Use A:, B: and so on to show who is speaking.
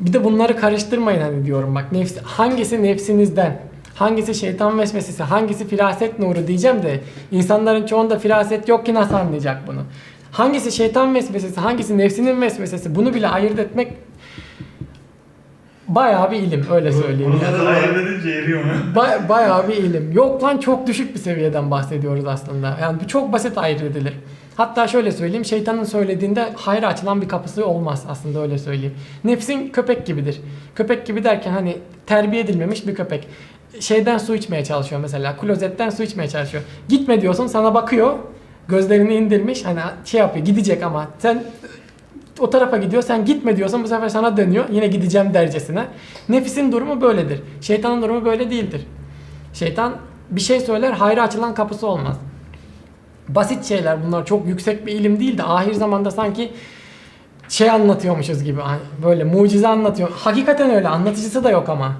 A: Bir de bunları karıştırmayın hani diyorum bak. Nefsi, hangisi nefsinizden? Hangisi şeytan vesvesesi, hangisi firaset nuru diyeceğim de insanların çoğunda firaset yok ki nasıl anlayacak bunu? Hangisi şeytan vesvesesi, hangisi nefsinin vesvesesi bunu bile ayırt etmek bayağı bir ilim öyle söyleyeyim. yani.
B: Bunları ayırt edince eriyor mu?
A: Ba- bayağı bir ilim. Yok lan çok düşük bir seviyeden bahsediyoruz aslında. Yani bu çok basit ayırt edilir. Hatta şöyle söyleyeyim, şeytanın söylediğinde hayra açılan bir kapısı olmaz aslında öyle söyleyeyim. Nefsin köpek gibidir. Köpek gibi derken hani terbiye edilmemiş bir köpek. Şeyden su içmeye çalışıyor mesela, klozetten su içmeye çalışıyor. Gitme diyorsun sana bakıyor, gözlerini indirmiş hani şey yapıyor gidecek ama sen o tarafa gidiyor. Sen gitme diyorsun bu sefer sana dönüyor. Yine gideceğim dercesine. Nefisin durumu böyledir. Şeytanın durumu böyle değildir. Şeytan bir şey söyler hayra açılan kapısı olmaz. Basit şeyler bunlar çok yüksek bir ilim değil de ahir zamanda sanki şey anlatıyormuşuz gibi. Böyle mucize anlatıyor. Hakikaten öyle anlatıcısı da yok ama.